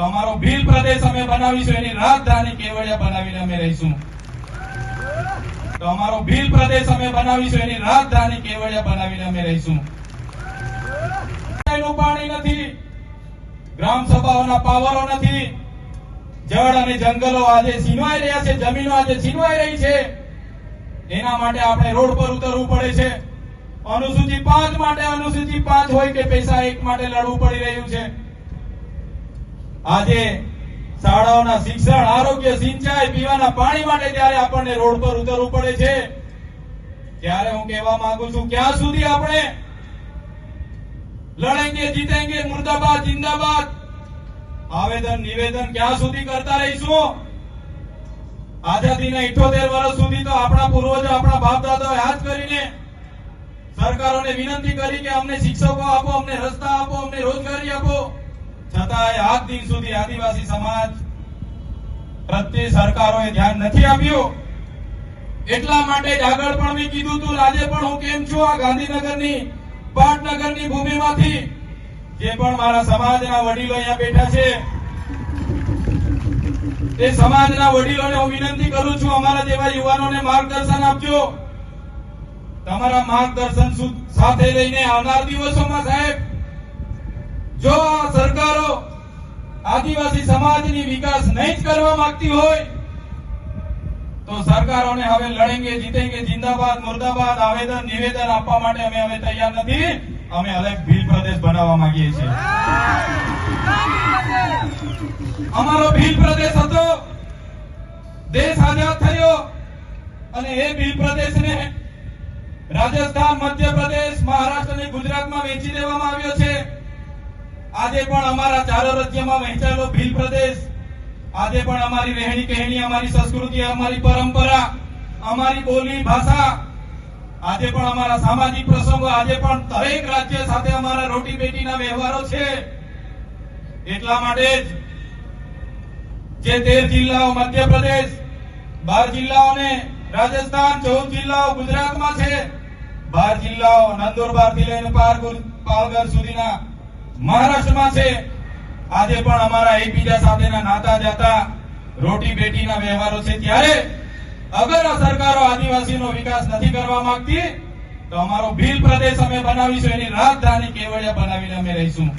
તો અમારો ભીલ પ્રદેશ અમે બનાવીશું, એની રાજધાની કેવડિયા બનાવીને અમે રહીશું. તો અમારો ભીલ પ્રદેશ અમે બનાવીશું, એની રાજધાની કેવડિયા બનાવીને અમે રહીશું. પાણી નથી, ગ્રામ સભાઓના પાવરો નથી. જળ અને જંગલો આજે છીનવાઈ રહ્યા છે, જમીનો આજે છીનવાઈ રહી છે. એના માટે આપણે રોડ પર ઉતરવું પડે છે. અનુસૂચિ પાંચ માટે, અનુસૂચિ પાંચ હોય કે પૈસા એક માટે લડવું પડી રહ્યું છે. આજે શાળાઓના શિક્ષણ, આરોગ્ય, સિંચાઈ, પીવાના પાણી માટે ત્યારે આપણને રોડ પર ઉતરવું પડે છે. ત્યારે હું કહેવા માંગુ છું, ક્યાં સુધી આપણે લડેંગે, જીતેંગે, મુર્દાબાદ, જિંદાબાદ? આવેદન, નિવેદન ક્યાં સુધી કરતા રહીશું? આઝાદીના 78 વર્ષ સુધી તો આપણા પૂર્વજો, આપણા બાપ દાદાઓ હાથ કરીને સરકારોને વિનંતી કરી કે અમને શિક્ષકો આપો, અમને રસ્તા આપો અમને રોજગારી આપો છતાંય આજ દિન સુધી આદિવાસી સમાજ પ્રત્યે સરકારોએ ધ્યાન નથી આપ્યું. એટલા માટે જ આગળ પણ મેં કીધું હતું આજે પણ હું કેમ છું આ ગાંધીનગરની, પાટનગરની ભૂમિમાંથી? જે પણ મારા સમાજના વડીલો અહીંયા બેઠા છે તે સમાજના વડીલોને હું વિનંતી કરું છું, અમારા જેવા યુવાનોને માર્ગદર્શન આપજો. તમારા માર્ગદર્શન સાથે લઈને આવનાર દિવસોમાં સાહેબ જો આ સરકારો આદિવાસી સમાજની વિકાસ નહીં જ કરવા માંગતી હોય, તો સરકારોને હવે લડેંગે, જીતેંગે, જિંદાબાદ, મુર્દાબાદ, આવેદન, નિવેદન આપવા માટે અમે હવે તૈયાર નથી. અમે અલગ ભીલ પ્રદેશ બનાવવા માંગીએ છીએ. અમારો ભીલ પ્રદેશ હતો. દેશ આઝાદ થયો. અને એ ભીલ પ્રદેશને રાજસ્થાન, મધ્યપ્રદેશ, મહારાષ્ટ્ર અને ગુજરાતમાં વેચી દેવામાં આવ્યો છે. આજે પણ અમારા ચારો રાજ્યમાં વહેંચાયેલો ભીલ પ્રદેશ, આજે પણ અમારી રહેણી કહેણી, અમારી સંસ્કૃતિ, અમારી પરંપરા, અમારી બોલી, ભાષા, આજે પણ અમારા સામાજિક પ્રસંગો, આજે પણ દરેક રાજ્ય સાથે અમારા રોટી બેટીના વ્યવહારો છે. એટલા માટે જ જે તેર જિલ્લાઓ મધ્યપ્રદેશ, બાર જિલ્લાઓને રાજસ્થાન, ચૌદ જિલ્લાઓ ગુજરાતમાં છે, બાર જિલ્લાઓ નંદુરબારથી લઈને પાલગર સુધીના મહારાષ્ટ્રમાં છે. આજે પણ અમારા એકબીજા સાથેના નાતા જાતા રોટી બેટીના વ્યવહારો છે. ત્યારે અગર આ સરકારો આદિવાસીનો વિકાસ નથી કરવા માંગતી, તો અમારો ભીલ પ્રદેશ અમે બનાવીશું. એની રાજધાની કેવડિયા બનાવીને અમે રહીશું.